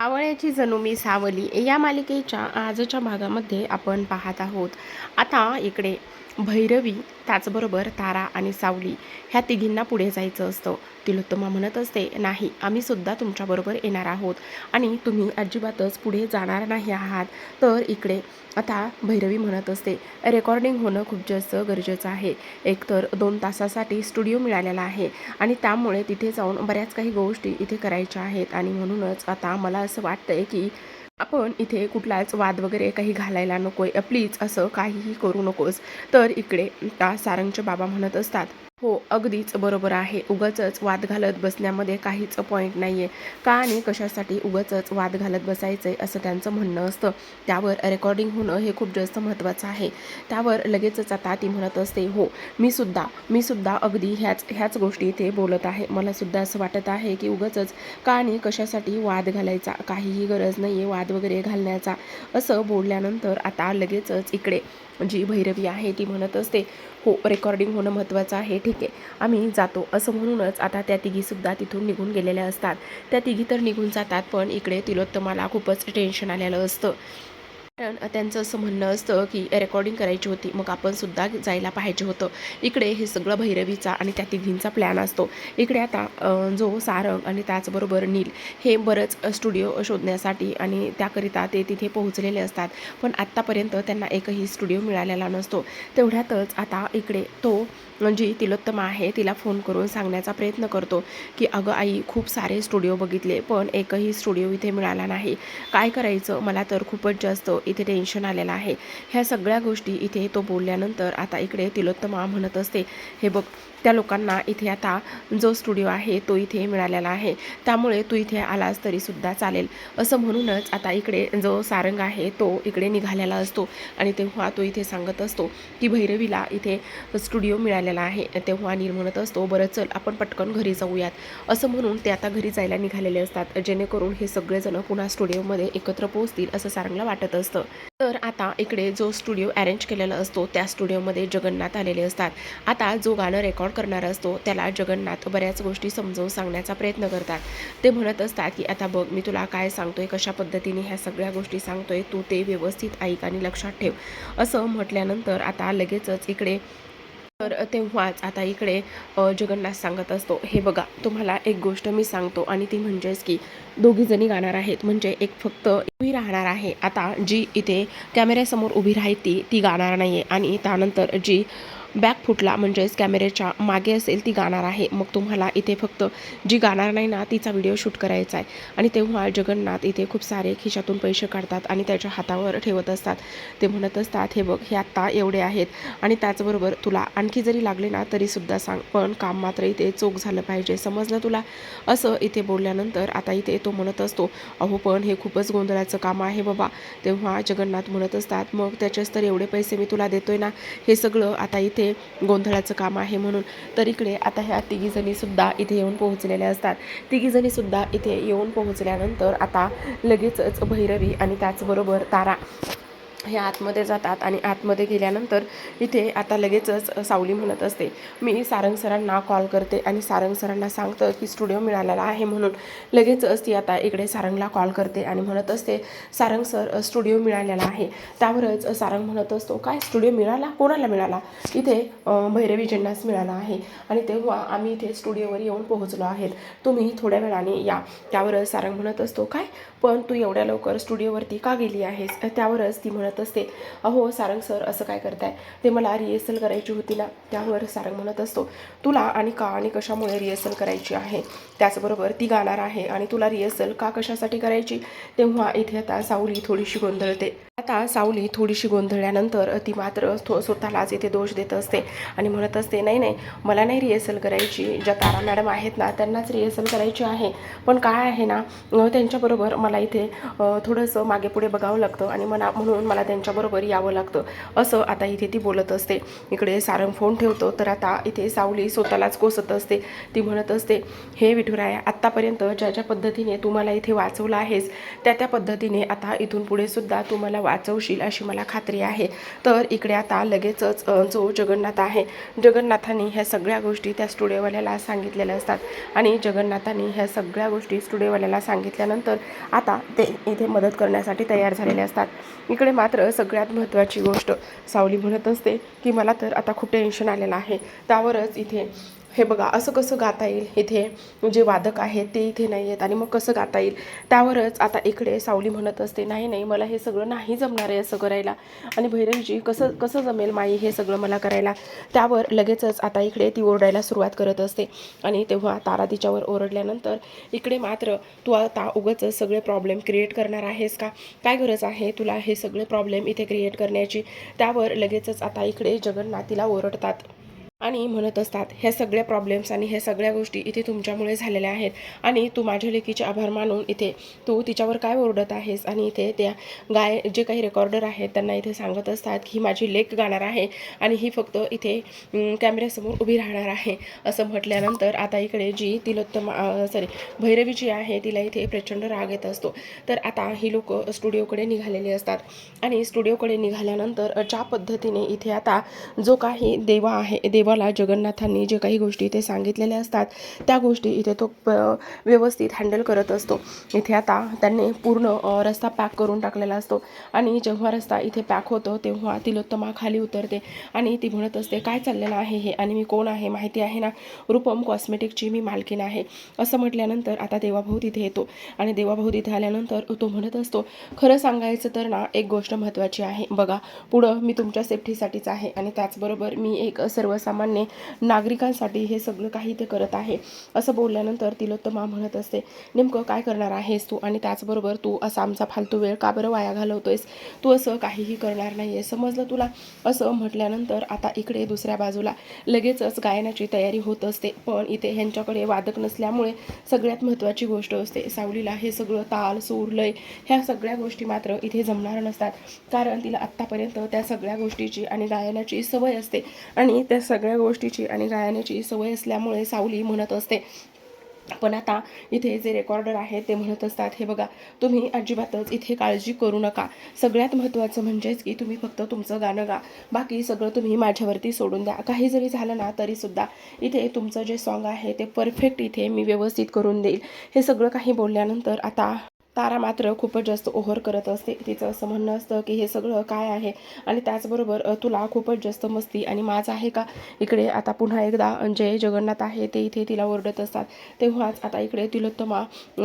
आवळ्याची जणू मी सावली या मालिकेच्या आजच्या भागामध्ये आपण पाहत आहोत. आता इकडे भैरवी त्याचबरोबर तारा आणि सावली ह्या तिघींना पुढे जायचं असतं. तिलोत्तमा म्हणत असते नाही आम्ही सुद्धा तुमच्याबरोबर येणार आहोत आणि तुम्ही अजिबातच पुढे जाणार नाही आहात. तर इकडे आता भैरवी म्हणत असते रेकॉर्डिंग होणं खूप जास्त गरजेचं आहे. एकतर दोन तासासाठी स्टुडिओ मिळालेला आहे आणि त्यामुळे तिथे जाऊन बऱ्याच काही गोष्टी इथे करायच्या आहेत आणि म्हणूनच आता मला असं वाटतंय की आपण इथे कुठलाच वाद वगैरे काही घालायला नको आहे प्लीज असं काहीही करू नकोस. तर इकडे त्या सारंगचे बाबा म्हणत असतात. हो अगदीच बरोबर आहे. उगाचच वाद घालत बसण्यामध्ये काहीच पॉईंट नाही आहे का आणि कशासाठी उगाचच वाद घालत बसायचं आहे असं त्यांचं म्हणणं असतं. त्यावर रेकॉर्डिंग होणं हे खूप जास्त महत्त्वाचं आहे. त्यावर लगेचच आता ती म्हणत असते हो मी सुद्धा मी सुद्धा अगदी ह्याच ह्याच गोष्टी इथे बोलत आहे. मला सुद्धा असं वाटत आहे की उगाचच का आणि कशासाठी वाद घालायचा? काहीही गरज नाही आहे वाद वगैरे घालण्याचा. असं बोलल्यानंतर आता लगेचच इकडे जी भैरवी आहे ती म्हणत असते हो रेकॉर्डिंग होणं महत्त्वाचं आहे ठीक आहे. आम्ही जातो असं म्हणूनच आता त्या तिघीसुद्धा तिथून निघून गेलेल्या असतात. त्या तिघी तर निघून जातात पण इकडे तिलोत्तमाला खूपच टेन्शन आलेलं असतं. कारण त्यांचं असं म्हणणं असतं की रेकॉर्डिंग करायची होती मग आपण सुद्धा जायला पाहिजे होतं. इकडे हे सगळं भैरवीचा आणि त्या तिघींचा प्लॅन असतो. इकडे आता जो सारंग आणि त्याचबरोबर नील हे बरंच स्टुडिओ शोधण्यासाठी आणि त्याकरिता ते तिथे पोहोचलेले असतात. पण आत्तापर्यंत त्यांना एकही स्टुडिओ मिळालेला नसतो. तेवढ्यातच आता इकडे तो म्हणजे जी तिलोत्तमा आहे तिला फोन करून सांगण्याचा प्रयत्न करतो की अगं आई खूप सारे स्टुडिओ बघितले पण एकही स्टुडिओ इथे मिळाला नाही. काय करायचं? मला तर खूपच जास्त इथे टेन्शन आलेलं आहे. ह्या सगळ्या गोष्टी इथे तो बोलल्यानंतर आता इकडे तिलोत्तमा म्हणत असते हे बघ त्या लोकांना इथे आता जो स्टुडिओ आहे तो इथे मिळालेला आहे. त्यामुळे तू इथे आलास तरीसुद्धा चालेल. असं म्हणूनच आता इकडे जो सारंग आहे तो इकडे निघालेला असतो आणि तेव्हा तो इथे सांगत असतो की भैरवीला इथे स्टुडिओ मिळालेला आहे. तेव्हा अनिल म्हणत असतो बरं चल आपण पटकन घरी जाऊयात. असं म्हणून ते आता घरी जायला निघालेले असतात. जेणेकरून हे सगळेजण पुन्हा स्टुडिओमध्ये एकत्र पोहोचतील असं सारंगला वाटत असतं. तर आता इकडे जो स्टुडिओ अरेंज केलेला असतो त्या स्टुडिओमध्ये जगन्नाथ आलेले असतात. आता जो गाणं रेकॉर्ड करणारा असतो त्याला जगन्नाथ बऱ्याच गोष्टी समजवून सांगण्याचा प्रयत्न करतात. ते म्हणत असतात की आता बघ मी तुला काय सांगतोय कशा पद्धतीने ह्या सगळ्या गोष्टी सांगतोय तू ते व्यवस्थित ऐक आणि लक्षात ठेव. असं म्हटल्यानंतर आता लगेचच इकडे तर तेव्हाच आता इकडे जगन्नाथ सांगत असतो हे बघा तुम्हाला एक गोष्ट मी सांगतो आणि ती म्हणजेच की दोघीजणी गाणार आहेत म्हणजे एक फक्त उभी राहणार आहे. आता जी इथे कॅमेऱ्यासमोर उभी राहील ती ती गाणार नाही आहे आणि त्यानंतर जी बॅक फुटला म्हणजेच कॅमेऱ्याच्या मागे असेल ती गाणार आहे. मग तुम्हाला इथे फक्त जी गाणार नाही ना तिचा व्हिडिओ शूट करायचा आहे. आणि तेव्हा जगन्नाथ इथे खूप सारे खिशातून पैसे काढतात आणि त्याच्या हातावर ठेवत असतात. ते म्हणत असतात हे बघ हे आत्ता एवढे आहेत. आणि त्याचबरोबर तुला आणखी जरी लागले ना तरीसुद्धा सांग पण काम मात्र इथे चोख झालं पाहिजे. समजलं तुला? असं इथे बोलल्यानंतर आता इथे तो म्हणत असतो अहो पण हे खूपच गोंधळाचं काम आहे बाबा. तेव्हा जगन्नाथ म्हणत असतात मग त्याचेच तर एवढे पैसे मी तुला देतोय ना? हे सगळं आता इथे गोंधळाचं काम आहे म्हणून. तर इकडे आता ह्या तिघीजणीसुद्धा इथे येऊन पोहोचलेल्या असतात. तिघीजणीसुद्धा इथे येऊन पोहोचल्यानंतर आता लगेचच भैरवी आणि त्याचबरोबर तारा. हे आतमध्ये जातात आणि आतमध्ये गेल्यानंतर इथे आता लगेचच सावली म्हणत असते मी सारंग सरांना कॉल करते आणि सारंग सरांना सांगतं की स्टुडिओ मिळालेला आहे म्हणून लगेचच ती आता इकडे सारंगला कॉल करते आणि म्हणत असते सारंग सर स्टुडिओ मिळालेला आहे. त्यावरच सारंग म्हणत असतो काय स्टुडिओ मिळाला? कोणाला मिळाला? इथे अं, भैरवी मिळाला आहे आणि तेव्हा आम्ही इथे स्टुडिओवर येऊन पोहोचलो आहेत. तुम्ही थोड्या वेळाने या. त्यावरच सारंग म्हणत असतो काय? पण तू एवढ्या लवकर स्टुडिओवरती का गेली आहेस? त्यावरच ती म्हणत असते अहो सारंग सर असं काय करताय? ते मला रिहर्सल करायची होती ना त्यावर सारंग म्हणत असतो तुला आणि का आणि कशामुळे रिहर्सल करायची आहे? त्याचबरोबर ती गाणार आहे आणि तुला रिहर्सल का कशासाठी करायची? तेव्हा इथे आता सावली थोडीशी गोंधळते. आता सावली थोडीशी गोंधळल्यानंतर ती मात्र थो स्वतःलाच इथे दोष देत असते आणि म्हणत असते नाही नाही मला नाही रिहर्सल करायची. ज्या तारा मॅडम आहेत ना त्यांनाच रिहर्सल करायची आहे. पण काय आहे ना त्यांच्याबरोबर मला इथे थोडंसं मागे पुढे बघावं लागतं आणि मला म्हणून मला त्यांच्याबरोबर यावं लागतं. असं आता इथे ती बोलत असते. इकडे सारंग फोन ठेवतो तर आता इथे सावली स्वतःलाच कोसत असते. ती म्हणत असते हे विठुराया आत्तापर्यंत ज्या ज्या पद्धतीने तू मला इथे वाचवलं आहेस त्या त्या पद्धतीने आता इथून पुढे सुद्धा तू मला वाचवशील अशी मला खात्री आहे. तर इकडे आता लगेचच जो जगन्नाथ आहे जगन्नाथांनी ह्या सगळ्या गोष्टी त्या स्टुडिओवाल्याला सांगितलेल्या असतात. आणि जगन्नाथांनी ह्या सगळ्या गोष्टी स्टुडिओवाल्याला सांगितल्यानंतर आता ते इथे मदत करण्यासाठी तयार झालेले असतात. इकडे मात्र सगळ्यात महत्त्वाची गोष्ट सावली म्हणत असते की मला तर आता खूप टेन्शन आलेलं आहे. त्यावरच इथे हे बघा असं कसं गाता येईल इथे? जे वादक आहेत ते इथे नाही आहेत आणि मग कसं गाता येईल? त्यावरच आता इकडे सावली म्हणत असते नाही नाही मला हे सगळं नाही जमणार आहे असं करायला. आणि भैरवजी कसं कसं जमेल माई हे सगळं मला करायला? त्यावर लगेचच आता इकडे ती ओरडायला सुरुवात करत असते. आणि तेव्हा तारा तिच्यावर ओरडल्यानंतर इकडे मात्र तू आता उगच सगळे प्रॉब्लेम क्रिएट करणार आहेस का? काय गरज आहे तुला हे सगळे प्रॉब्लेम इथे क्रिएट करण्याची? त्यावर लगेचच आता इकडे जगन्नाथीला ओरडतात. आणि म्हणत असतात ह्या सगळ्या प्रॉब्लेम्स आणि ह्या सगळ्या गोष्टी इथे तुमच्यामुळे झालेल्या आहेत आणि तू माझ्या लेकीचे आभार मानून इथे तू तिच्यावर काय ओरडत आहेस आणि इथे त्या गाय जे काही रेकॉर्डर आहेत त्यांना इथे सांगत असतात की ही माझी लेक गाणार आहे आणि ही फक्त इथे कॅमेऱ्यासमोर उभी राहणार आहे. असं म्हटल्यानंतर आता इकडे जी तिलोत्तम सॉरी भैरवी जी आहे तिला इथे प्रचंड राग येत असतो. तर आता ही लोक स्टुडिओकडे निघालेली असतात आणि स्टुडिओकडे निघाल्यानंतर ज्या पद्धतीने इथे आता जो काही देवा आहे देवाला जगन्नाथांनी जे काही गोष्टी इथे सांगितलेल्या असतात त्या गोष्टी इथे तो प व्यवस्थित हँडल करत असतो. इथे आता त्यांनी पूर्ण रस्ता पॅक करून टाकलेला असतो. आणि जेव्हा रस्ता इथे पॅक होतो तेव्हा तिलोत्तमा खाली उतरते. आणि ती म्हणत असते काय चाललेलं आहे हे? आणि मी कोण आहे? माहिती आहे ना? रूपम कॉस्मेटिकची मी मालकीन आहे. असं म्हटल्यानंतर आता देवाभाऊ तिथे येतो. आणि देवाभाऊ तिथे आल्यानंतर तो म्हणत असतो खरं सांगायचं तर ना एक गोष्ट महत्त्वाची आहे. बघा पुढं मी तुमच्या सेफ्टीसाठीच आहे. आणि त्याचबरोबर मी एक सर्वसामान्य नागरिकांसाठी हे सगळं काही ते करत आहे. असं बोलल्यानंतर तिलोत्तमा म्हणत असते नेमकं काय करणार आहेस तू? आणि त्याचबरोबर तू असा आमचा फालतू वेळ का बरं वाया घालवतोयस? तू असं काहीही करणार नाही आहे समजलं तुला? असं म्हटल्यानंतर आता इकडे दुसऱ्या बाजूला लगेचच गायनाची तयारी होत असते. पण इथे ह्यांच्याकडे वादक नसल्यामुळे सगळ्यात महत्त्वाची गोष्ट असते. सावलीला हे सगळं ताल सूर लय ह्या सगळ्या गोष्टी मात्र इथे जमणार नसतात. कारण तिला आत्तापर्यंत त्या सगळ्या गोष्टीची आणि गायनाची सवय असते. आणि त्या सगळ्या गोष्टीची आणि गायनाची सवय असल्यामुळे सावली म्हणत असते. पण आता इथे जे रेकॉर्डर आहे ते म्हणत असतात हे बघा तुम्ही अजिबातच इथे काळजी करू नका. सगळ्यात महत्त्वाचं म्हणजेच की तुम्ही फक्त तुमचं गाणं गा. बाकी सगळं तुम्ही माझ्यावरती सोडून द्या. काही जरी झालं ना तरीसुद्धा इथे तुमचं जे सॉन्ग आहे ते परफेक्ट इथे मी व्यवस्थित करून देईल. हे सगळं काही बोलल्यानंतर आता तारा मात्र खूपच जास्त ओव्हर करत असते. तिचं असं म्हणणं असतं की हे सगळं काय आहे? आणि त्याचबरोबर तुला खूपच जास्त मस्ती आणि माज आहे का? इकडे आता पुन्हा एकदा जे जगन्नाथ आहे ते इथे तिला ओरडत असतात. तेव्हाच आता इकडे तिलोत्तमा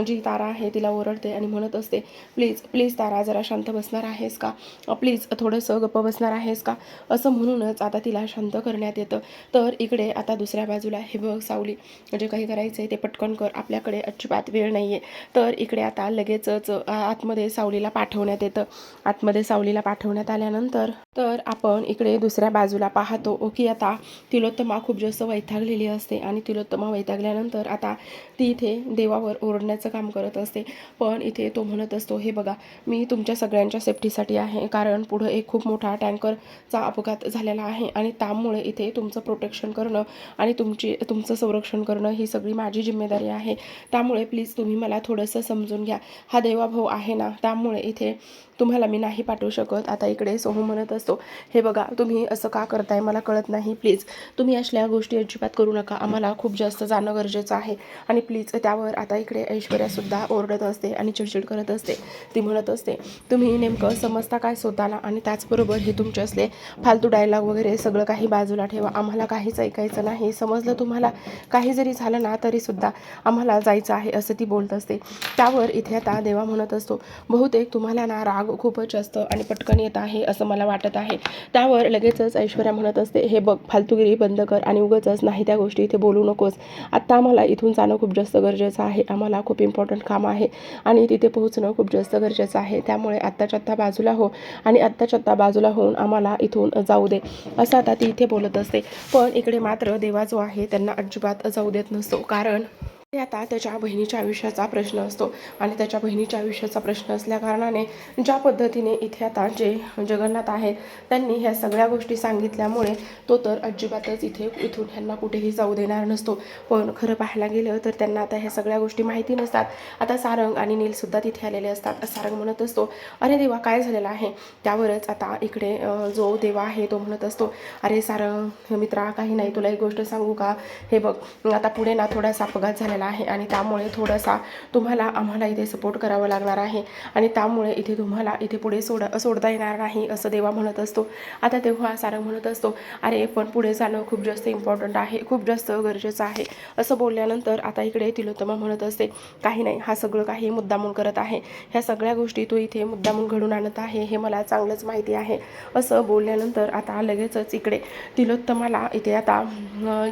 जी तारा आहे तिला ओरडते आणि म्हणत असते प्लीज प्लीज तारा जरा शांत बसणार आहेस का? प्लीज थोडंसं गप्प बसणार आहेस का? असं म्हणूनच आता तिला शांत करण्यात येतं. तर इकडे आता दुसऱ्या बाजूला हे बघ सावली जे काही करायचं आहे ते पटकन कर. आपल्याकडे अजिबात वेळ नाही आहे तर इकडे आता लगेच लगेचच आतमध्ये सावलीला पाठवण्यात येतं. आतमध्ये सावलीला पाठवण्यात आल्यानंतर तर आपण इकडे दुसऱ्या बाजूला पाहतो. की आता तिलोत्तमा खूप जास्त वैतागलेली असते आणि तिलोत्तमा वैतागल्यानंतर आता ती इथे देवावर ओरडण्याचं काम करत असते. पण इथे तो म्हणत असतो हे बघा मी तुमच्या सगळ्यांच्या सेफ्टीसाठी आहे कारण पुढं एक खूप मोठा टँकरचा अपघात झालेला आहे आणि त्यामुळे इथे तुमचं प्रोटेक्शन करणं आणि तुमची तुमचं संरक्षण करणं ही सगळी माझी जिम्मेदारी आहे. त्यामुळे प्लीज तुम्ही मला थोडंसं समजून घ्या. हा देवाभाऊ आहे ना त्यामुळे इथे तुम्हाला मी नाही पाठवू शकत. आता इकडे सोहू म्हणत असतो हे बघा तुम्ही असं का करताय? मला कळत नाही. प्लीज तुम्ही असल्या गोष्टी अजिबात करू नका. आम्हाला खूप जास्त जाणं गरजेचं आहे. आणि प्लीज त्यावर आता इकडे ऐश्वर्यासुद्धा ओरडत असते आणि चिडचिड करत असते. ती म्हणत असते तुम्ही नेमकं समजता काय स्वतःला? आणि त्याचबरोबर हे तुमचे असले फालतू डायलॉग वगैरे सगळं काही बाजूला ठेवा. आम्हाला काहीच ऐकायचं नाही. समजलं तुम्हाला? काही जरी झालं ना तरीसुद्धा आम्हाला जायचं आहे असं ती बोलत असते. त्यावर इथे आता देवा म्हणत असतो बहुतेक तुम्हाला ना राग खूपच जास्त आणि पटकन येत आहे असं मला वाटत आहे. त्यावर लगेचच ऐश्वर्या म्हणत असते हे बघ फालतूगिरी बंद कर आणि उगाचच नाही त्या गोष्टी इथे बोलू नकोस. आत्ता आम्हाला इथून जाणं खूप जास्त गरजेचं आहे. आम्हाला खूप इम्पॉर्टंट काम आहे आणि तिथे पोहोचणं खूप जास्त गरजेचं आहे. त्यामुळे आत्ताच्या आत्ता बाजूला हो आणि आत्ताच्या आत्ता बाजूला होऊन आम्हाला इथून जाऊ दे. असं आता ती इथे बोलत असते. पण इकडे मात्र देवा जो आहे त्यांना अजिबात जाऊ देत नसतो. कारण ते आता त्याच्या बहिणीच्या आयुष्याचा प्रश्न असतो. आणि त्याच्या बहिणीच्या आयुष्याचा प्रश्न असल्याकारणाने ज्या पद्धतीने इथे आता जे जगन्नाथ आहेत त्यांनी ह्या सगळ्या गोष्टी सांगितल्यामुळे तो तर अजिबातच इथे इथून ह्यांना कुठेही जाऊ देणार नसतो. पण खरं पाहायला गेलं तर त्यांना आता ह्या सगळ्या गोष्टी माहिती नसतात. आता सारंग आणि नीलसुद्धा तिथे आलेले असतात. सारंग म्हणत असतो अरे देवा काय झालेलं आहे? त्यावरच आता इकडे जो देवा आहे तो म्हणत असतो अरे सारंग मित्रा काही नाही तुला एक गोष्ट सांगू का? हे बघ आता पुढे ना थोडासा अपघात झालेला आहे आणि त्यामुळे थोडासा तुम्हाला आम्हाला इथे सपोर्ट करावा लागणार आहे. आणि त्यामुळे इथे तुम्हाला इथे पुढे सोड सोडता येणार नाही असं देवा म्हणत असतो. आता तेव्हा सारंग म्हणत असतो अरे पण पुढे जाणं खूप जास्त इम्पॉर्टंट आहे खूप जास्त गरजेचं आहे. असं बोलल्यानंतर आता इकडे तिलोत्तमा म्हणत असते काही नाही हा सगळं काही मुद्दामून करत आहे. ह्या सगळ्या गोष्टी तू इथे मुद्दामून घडून आणत आहे हे मला चांगलंच माहिती आहे. असं बोलल्यानंतर आता लगेचच इकडे तिलोत्तमाला इथे आता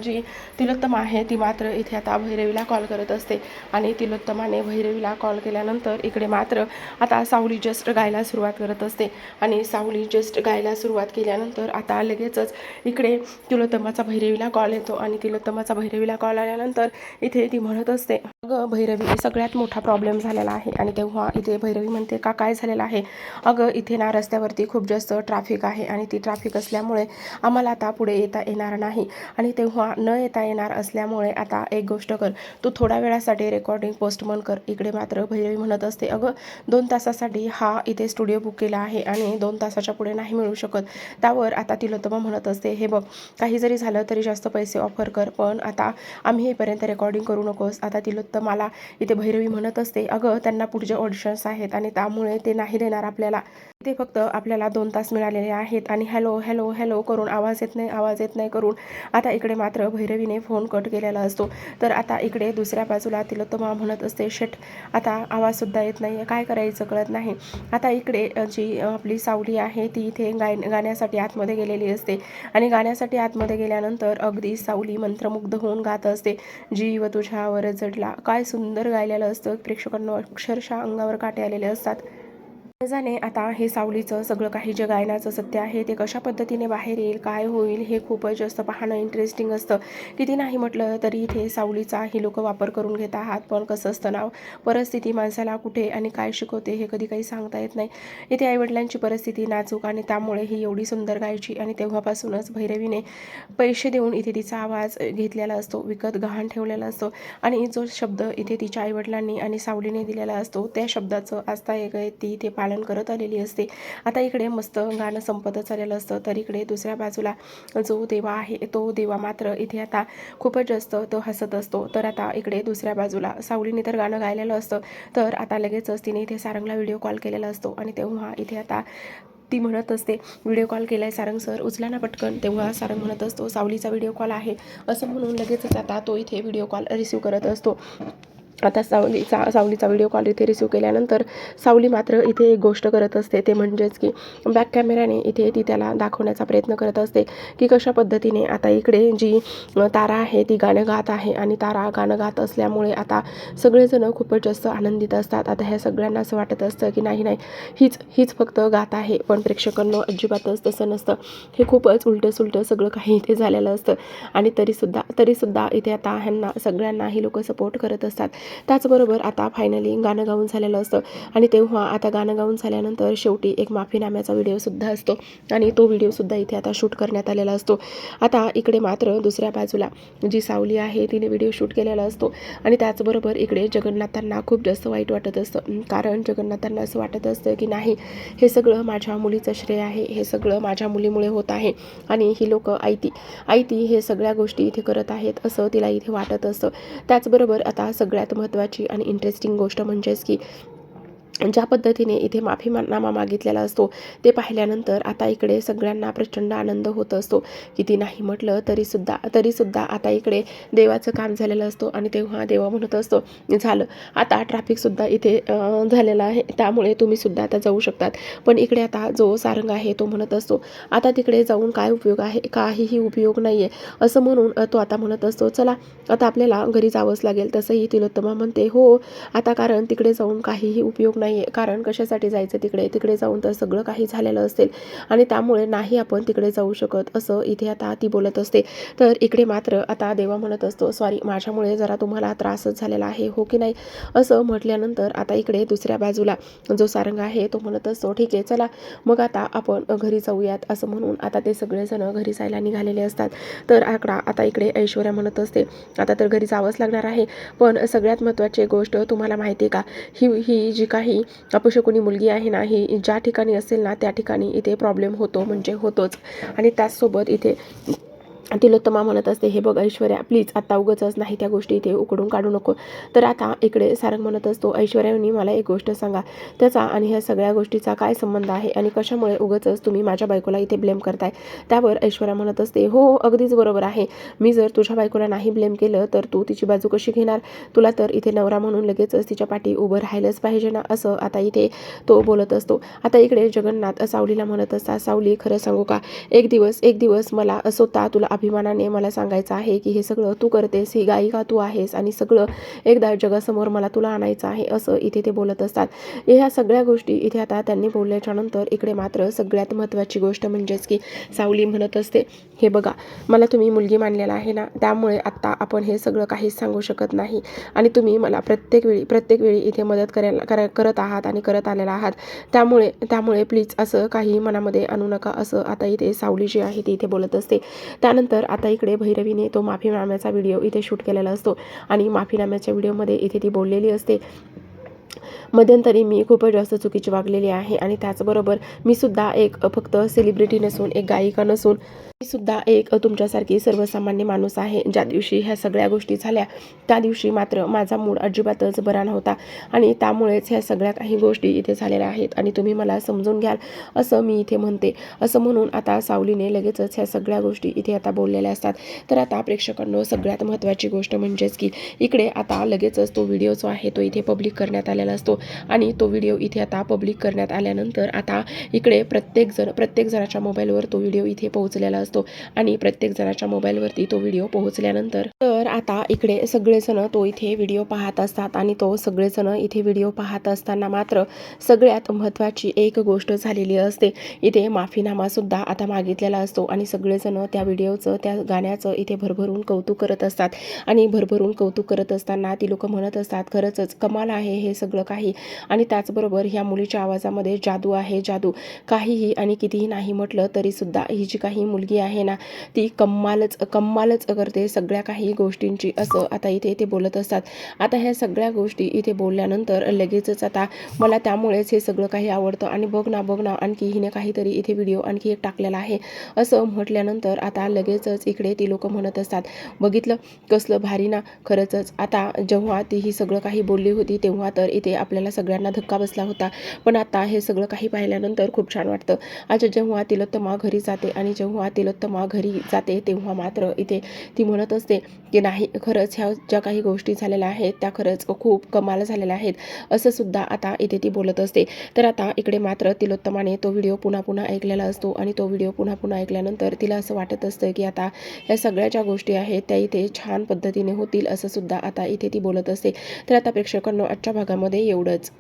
जी तिलोत्तमा आहे ती मात्र इथे आता भैरवीला कॉल करत असते. आणि तिलोत्तमाने भैरवीला कॉल केल्यानंतर इकडे मात्र आता सावली जस्ट गायला सुरुवात करत असते. आणि सावली जस्ट गायला सुरुवात केल्यानंतर आता लगेचच इकडे तिलोत्तमाचा भैरवीला कॉल येतो. आणि तिलोत्तमाचा भैरवीला कॉल आल्यानंतर इथे ती म्हणत असते अगं भैरवी सगळ्यात मोठा प्रॉब्लेम झालेला आहे. आणि तेव्हा इथे भैरवी म्हणते का काय झालेलं आहे? अगं इथे ना रस्त्यावरती खूप जास्त ट्रॅफिक आहे आणि ती ट्रॅफिक असल्यामुळे आम्हाला आता पुढे येता येणार नाही. आणि तेव्हा न येता येणार असल्यामुळे आता एक गोष्ट कर तू थोड्या वेळासाठी रेकॉर्डिंग पोस्टमन कर. इकडे मात्र भैरवी म्हणत असते अगं दोन तासासाठी हा इथे स्टुडिओ बुक केला आहे आणि दोन तासाच्या पुढे नाही मिळू शकत. त्यावर आता तिलोत्तमा म्हणत असते हे बघ काही जरी झालं तरी जास्त पैसे ऑफर कर पण आता आम्ही हेपर्यंत रेकॉर्डिंग करू नकोस. आता तिलोत्तमाला इथे भैरवी म्हणत असते अगं त्यांना पुढचे ऑडिशन्स आहेत आणि त्यामुळे ते नाही देणार आपल्याला. ते फक्त आपल्याला दोन तास मिळालेले आहेत आणि हॅलो हॅलो हॅलो करून आवाज येत नाही आवाज येत नाही करून आता इकडे मात्र भैरवीने फोन कट केलेला असतो. तर आता इकडे दुसऱ्या बाजूला तिलोत्तमा म्हणत असते शेठ आता आवाजसुद्धा येत नाही काय करायचं कळत नाही. आता इकडे जी आपली सावली आहे ती इथे गाय गाण्यासाठी आतमध्ये गेलेली असते. आणि गाण्यासाठी आतमध्ये गेल्यानंतर अगदी सावली मंत्रमुग्ध होऊन गात असते. जीव तुझ्यावर जडला. काय सुंदर गायलेलं असतं. प्रेक्षकांना अक्षरशः अंगावर काटे आलेले असतात. जाणे आता हे सावलीचं सगळं काही जे गायनाचं सत्य आहे ते कशा पद्धतीने बाहेर येईल काय होईल हे खूपच जास्त पाहणं इंटरेस्टिंग असतं. किती नाही म्हटलं तरी इथे सावलीचा ही लोक वापर करून घेत आहात पण कसं असतं ना परिस्थिती माणसाला कुठे आणि काय शिकवते हे कधी काही सांगता येत नाही. इथे आईवडिलांची परिस्थिती नाजूक आणि त्यामुळे ही एवढी सुंदर गायची आणि तेव्हापासूनच भैरवीने पैसे देऊन इथे तिचा आवाज घेतलेला असतो विकत गहाण ठेवलेला असतो आणि जो शब्द इथे तिच्या आईवडिलांनी आणि सावलीने दिलेला असतो त्या शब्दाचं आस्था एक आहे ती इथे पालन करत आलेली असते. आता इकडे मस्त गाणं संपतच आलेलं असतं. तर इकडे दुसऱ्या बाजूला जो देवा आहे तो देवा मात्र इथे आता खूपच जास्त तो हसत असतो. तर आता इकडे दुसऱ्या बाजूला सावलीने तर गाणं गायलेलं असतं. तर आता लगेचच तिने इथे सारंगला व्हिडिओ कॉल केलेला असतो. आणि तेव्हा इथे आता ती म्हणत असते व्हिडिओ कॉल केलाय सारंग सर उचला ना पटकन. तेव्हा सारंग म्हणत असतो सावलीचा व्हिडिओ कॉल आहे. असं म्हणून लगेचच आता तो इथे व्हिडिओ कॉल रिसीव करत असतो. आता सावलीचा सावलीचा व्हिडिओ कॉल इथे रिसिव्ह केल्यानंतर सावली मात्र इथे एक गोष्ट करत असते. ते म्हणजेच की बॅक कॅमेऱ्याने इथे ती त्याला दाखवण्याचा प्रयत्न करत असते की कशा पद्धतीने आता इकडे जी तारा आहे ती गाणं गात आहे आणि तारा गाणं गात असल्यामुळे आता सगळेजण खूपच जास्त आनंदित असतात. आता ह्या सगळ्यांना असं वाटत असतं की नाही नाही हीच हीच फक्त गात आहे. पण प्रेक्षकांना अजिबातच तसं नसतं. हे खूपच उलटं सुलटं सगळं काही इथे झालेलं असतं. आणि तरीसुद्धा तरीसुद्धा इथे आता ह्यांना सगळ्यांना ही लोक सपोर्ट करत असतात. त्याचबरोबर आता फायनली गाणं गाऊन झालेलं असतं. आणि तेव्हा आता गाणं गाऊन झाल्यानंतर शेवटी एक माफीनाम्याचा व्हिडिओसुद्धा असतो. आणि तो व्हिडिओसुद्धा इथे आता शूट करण्यात आलेला असतो. आता इकडे मात्र दुसऱ्या बाजूला जी सावली आहे तिने व्हिडिओ शूट केलेला असतो. आणि त्याचबरोबर इकडे जगन्नाथांना खूप जास्त वाईट वाटत असतं. कारण जगन्नाथांना असं वाटत असतं की नाही हे सगळं माझ्या मुलीचं श्रेय आहे. हे सगळं माझ्या मुलीमुळे होत आहे. आणि ही लोक आयती आयती हे सगळ्या गोष्टी इथे करत आहेत असं तिला इथे वाटत असतं. त्याचबरोबर आता सगळ्यात महत्त्वाची आणि इंटरेस्टिंग गोष्ट म्हणजेच की ज्या पद्धतीने इथे माफीनामा मागितलेला असतो ते पाहिल्यानंतर आता इकडे सगळ्यांना प्रचंड आनंद होत असतो. किती नाही म्हटलं तरीसुद्धा तरीसुद्धा आता इकडे देवाचं काम झालेलं असतो आणि तेव्हा देवा म्हणत असतो झालं आता ट्रॅफिकसुद्धा इथे झालेला आहे त्यामुळे तुम्हीसुद्धा आता जाऊ शकतात. पण इकडे आता जो सारंग आहे तो म्हणत असतो आता तिकडे जाऊन काय उपयोग आहे? काहीही उपयोग नाही आहे असं म्हणून तो आता म्हणत असतो चला आता आपल्याला घरी जावंच लागेल. तसंही तिलोत्तमा म्हणते हो आता कारण तिकडे जाऊन काहीही उपयोग नाही. नाही आहे कारण कशासाठी जायचं तिकडे? तिकडे जाऊन तर सगळं काही झालेलं असेल आणि त्यामुळे नाही आपण तिकडे जाऊ शकत असं इथे आता ती बोलत असते. तर इकडे मात्र आता देवा म्हणत असतो सॉरी माझ्यामुळे जरा तुम्हाला त्रासच झालेला आहे हो की नाही? असं म्हटल्यानंतर आता इकडे दुसऱ्या बाजूला जो सारंग आहे तो म्हणत असतो ठीक आहे चला मग आता आपण घरी जाऊयात असं म्हणून आता ते सगळेजण घरी जायला निघालेले असतात. तर आकडा आता इकडे ऐश्वर्या म्हणत असते आता तर घरी जावंच लागणार आहे पण सगळ्यात महत्त्वाची गोष्ट तुम्हाला माहिती आहे का? ही ही जी काही अपशकुनी मुलगी आहे ना ही ज्या ठिकाणी असेल ना त्या ठिकाणी इथे प्रॉब्लेम होतो म्हणजे होतोच. आणि त्याचसोबत इथे तिलोत्तमा म्हणत असते हे बघ ऐश्वर्या प्लीज आत्ता उगचच नाही त्या गोष्टी इथे उकडून काढू नको. तर आता इकडे सारंग म्हणत असतो ऐश्वर्यानी मला एक गोष्ट सांगा. त्याचा आणि ह्या सगळ्या गोष्टीचा काय संबंध आहे आणि कशामुळे उगचच तुम्ही माझ्या बायकोला इथे ब्लेम करताय? त्यावर ऐश्वर्या म्हणत असते हो, हो अगदीच बरोबर आहे. मी जर तुझ्या बायकोला नाही ब्लेम केलं तर तू तिची बाजू कशी घेणार? तुला तर इथे नवरा म्हणून लगेचच तिच्या पाठी उभं राहिलंच पाहिजे ना? असं आता इथे तो बोलत असतो. आता इकडे जगन्नाथ सावलीला म्हणत असता सावली खरं सांगू का? एक दिवस एक दिवस मला स्वतः तुला अभिमानाने मला सांगायचं आहे की हे सगळं तू करतेस ही गायिका तू आहेस आणि सगळं एकदा जगासमोर मला तुला आणायचं आहे असं इथे ते बोलत असतात. ह्या सगळ्या गोष्टी इथे आता त्यांनी बोलल्याच्यानंतर इकडे मात्र सगळ्यात महत्त्वाची गोष्ट म्हणजेच की सावली म्हणत असते. हे बघा मला तुम्ही मुलगी मानलेला आहे ना त्यामुळे आत्ता आपण हे सगळं काहीच सांगू शकत नाही. आणि तुम्ही मला प्रत्येक वेळी प्रत्येक वेळी इथे मदत करायला करा करत आहात आणि करत आलेला आहात. त्यामुळे त्यामुळे प्लीज असं काही मनामध्ये आणू नका असं आता इथे सावली जी आहे ती इथे बोलत असते. त्यानंतर आता इकडे भैरवीने तो माफीनाम्याचा व्हिडिओ इथे शूट केलेला असतो. आणि माफीनाम्याच्या व्हिडिओमध्ये इथे ती बोललेली असते मध्यंतरी मी खूपच जास्त चुकीची वागलेली आहे आणि त्याचबरोबर मी सुद्धा एक फक्त सेलिब्रिटी नसून एक गायिका नसून मी सुद्धा एक तुमच्यासारखी सर्वसामान्य माणूस आहे. ज्या दिवशी ह्या सगळ्या गोष्टी झाल्या त्या दिवशी मात्र माझा मूड अजिबातच बरा नव्हता. आणि त्यामुळेच ह्या सगळ्या काही गोष्टी इथे झालेल्या आहेत आणि तुम्ही मला समजून घ्याल असं मी इथे म्हणते. असं म्हणून आता सावलीने लगेचच ह्या सगळ्या गोष्टी इथे आता बोललेल्या असतात. तर आता प्रेक्षकांनो सगळ्यात महत्त्वाची गोष्ट म्हणजेच की इकडे आता लगेचच तो व्हिडिओ जो आहे तो इथे पब्लिक करण्यात आलेला असतो. आणि तो व्हिडिओ इथे आता पब्लिक करण्यात आल्यानंतर आता इकडे प्रत्येक जण प्रत्येक जणाच्या मोबाईलवर तो व्हिडिओ इथे पोहोचलेला असतो. आणि प्रत्येक जणाच्या मोबाईलवरती तो व्हिडिओ पोहोचल्यानंतर. तर आता इकडे सगळेजण तो इथे व्हिडिओ पाहत असतात आणि तो सगळेजण इथे व्हिडिओ पाहत असताना मात्र सगळ्यात महत्त्वाची एक गोष्ट झालेली असते. इथे माफीनामासुद्धा आता मागितलेला असतो आणि सगळेजण त्या व्हिडिओचं त्या गाण्याचं इथे भरभरून कौतुक करत असतात. आणि भरभरून कौतुक करत असताना ती लोकं म्हणत असतात खरंच कमाल आहे हे सगळं काही. आणि त्याचबरोबर ह्या मुलीच्या आवाजामध्ये जादू आहे जादू. काहीही आणि कितीही नाही म्हटलं तरीसुद्धा ही जी काही मुलगी आहे ना ती कम्मालच कम्मालच करते सगळ्या काही गोष्टींची. असं आता इथे ते बोलत असतात. आता ह्या सगळ्या गोष्टी इथे बोलल्यानंतर लगेचच आता मला त्यामुळेच हे सगळं काही आवडतं. आणि बघ ना बघ ना आणखी हिने काहीतरी इथे व्हिडिओ आणखी एक टाकलेला आहे. असं म्हटल्यानंतर आता लगेचच इकडे ती लोक म्हणत असतात बघितलं कसलं भारी ना खरंच आता जेव्हा ती ही सगळं काही बोलली होती तेव्हा तर इथे आपल्याला सगळ्यांना धक्का बसला होता. पण आता हे सगळं काही पाहिल्यानंतर खूप छान वाटतं. आज जेव्हा तिलोत्तमा घरी जाते आणि जेव्हा तिलोत्तमा घरी जाते तेव्हा मात्र इथे ती म्हणत असते की नाही खरंच ह्या ज्या काही गोष्टी झालेल्या आहेत त्या खरंच खूप कमाल झालेल्या आहेत. असं सुद्धा आता इथे ती बोलत असते. तर आता इकडे मात्र तिलोत्तमाने तो व्हिडिओ पुन्हा पुन्हा ऐकलेला असतो आणि तो व्हिडिओ पुन्हा पुन्हा ऐकल्यानंतर तिला असं वाटत असतं की आता या सगळ्या ज्या गोष्टी आहेत त्या इथे छान पद्धतीने होतील असं सुद्धा आता इथे ती बोलत असते. तर आता प्रेक्षकांना आजच्या भागामध्ये एवढंच.